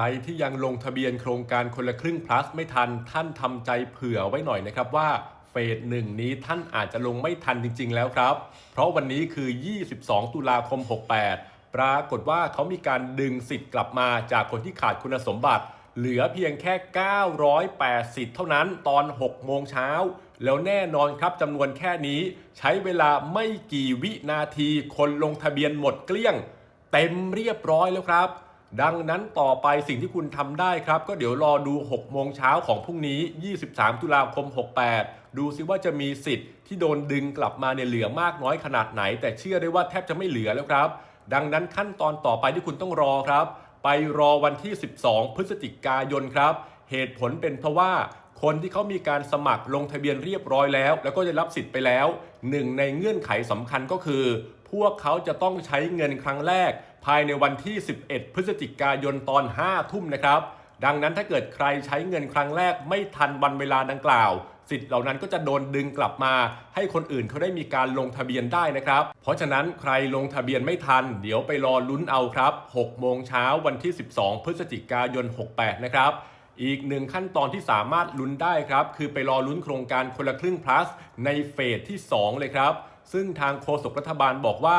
รที่ยังลงทะเบียนโครงการคนละครึ่ง plus ไม่ทัน ท่านทำใจเผื่อไว้หน่อยนะครับว่าเฟสหนึ่งนี้ท่านอาจจะลงไม่ทันจริง ๆ แล้วครับ เพราะวันนี้คือ 22 ตุลาคม 68 ปรากฏว่าเขามีการดึงสิทธิ์กลับมาจากคนที่ขาดคุณสมบัติ เหลือเพียงแค่ 908สิทธิ์เท่านั้นตอน 6 โมงเช้า แล้วแน่นอนครับจำนวนแค่นี้ใช้เวลาไม่กี่วินาทีคนลงทะเบียนหมดเกลี้ยง เต็มเรียบร้อยแล้วครับ ดังนั้นต่อไปสิ่งที่คุณทำได้ครับ ก็เดี๋ยวรอดู 6 โมงเช้าของพรุ่งนี้ 23 ตุลาคม 68 ดูซิว่าจะมีสิทธิ์ที่โดนดึงกลับมาเนี่ยเหลือมากน้อยขนาดไหน แต่เชื่อได้ว่าแทบจะไม่เหลือแล้วครับ ดังนั้นขั้นตอนต่อไปที่คุณต้องรอครับ ไปรอวันที่ 12 พฤศจิกายนครับ เหตุผลเป็นเพราะว่าคนที่เขามีการสมัครลงทะเบียนเรียบร้อยแล้ว แล้วก็ได้รับสิทธิ์ไปแล้วหนึ่งในเงื่อนไขสำคัญก็คือ พวกเขาจะต้องใช้เงินครั้งแรก ภายในวันที่ 11 พฤศจิกายนตอน 5 ทุ่มนะครับ ดังนั้นถ้าเกิดใครใช้เงินครั้งแรกไม่ทันวันเวลาดังกล่าว สิทธิ์เหล่านั้นก็จะโดนดึงกลับมา ให้คนอื่นเขาได้มีการลงทะเบียนได้นะครับ เพราะฉะนั้นใครลงทะเบียนไม่ทัน เดี๋ยวไปรอลุ้นเอาครับ 6 โมงเช้าวันที่ 12 พฤศจิกายน 68 นะครับอีกหนึ่งขั้นตอนที่สามารถลุ้นได้ครับ คือไปรอลุ้นโครงการคนละครึ่ง plus ในเฟสที่ 2 เลยครับ ซึ่งทางโฆษกรัฐบาลบอกว่า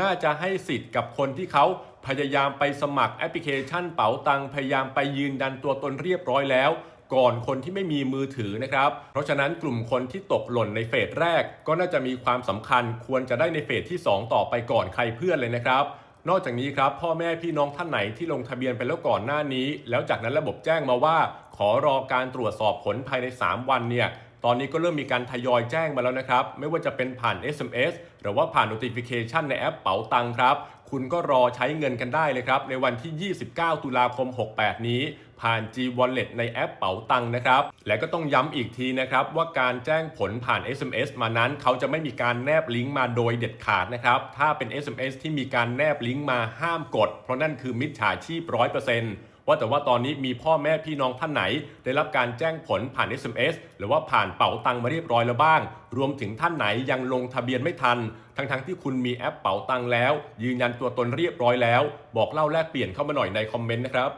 น่าจะให้สิทธิ์กับคนที่เขาพยายามไปสมัครแอปพลิเคชันเป๋าตังพยายามไปยืนยันตัวตนเรียบร้อยแล้ว ก่อนคนที่ไม่มีมือถือนะครับ เพราะฉะนั้นกลุ่มคนที่ตกหล่นในเฟสแรก ก็น่าจะมีความสำคัญควรจะได้ในเฟสที่ 2 ต่อไปก่อนใครเพื่อนเลยนะครับนอกจากนี้ครับพ่อแม่พี่น้องท่านไหนที่ลงทะเบียนไปแล้วก่อนหน้านี้ แล้วจากนั้นระบบแจ้งมาว่า ขอรอการตรวจสอบผลภายใน 3 วันเนี่ย ตอนนี้ก็เริ่มมีการทยอยแจ้งมาแล้วนะครับ ไม่ว่าจะเป็นผ่าน SMS หรือว่าผ่าน notification ในแอปเป๋าตังครับ คุณก็รอใช้เงินกันได้เลยครับ ในวันที่ 29 ตุลาคม 68 นี้ ผ่าน G Wallet ในแอปเป๋าตังนะครับ และก็ต้องย้ำอีกทีนะครับ ว่าการแจ้งผลผ่าน SMS มานั้นเขาจะไม่มีการแนบลิงก์มาโดยเด็ดขาดนะครับ ถ้าเป็น SMS ที่มีการแนบลิงก์มาห้ามกด เพราะนั่นคือมิจฉาชีพ100% ว่าแต่ว่าตอนนี้มีพ่อแม่พี่น้องท่านไหน ได้รับการแจ้งผลผ่าน SMS หรือว่าผ่านเป๋าตังมาเรียบร้อยแล้วบ้าง รวมถึงท่านไหนยังลงทะเบียนไม่ทัน ทั้งๆที่คุณมีแอปเป๋าตังแล้ว ยืนยันตัวตนเรียบร้อยแล้ว บอกเล่าแลกเปลี่ยนเข้ามาหน่อยในคอมเมนต์นะครับ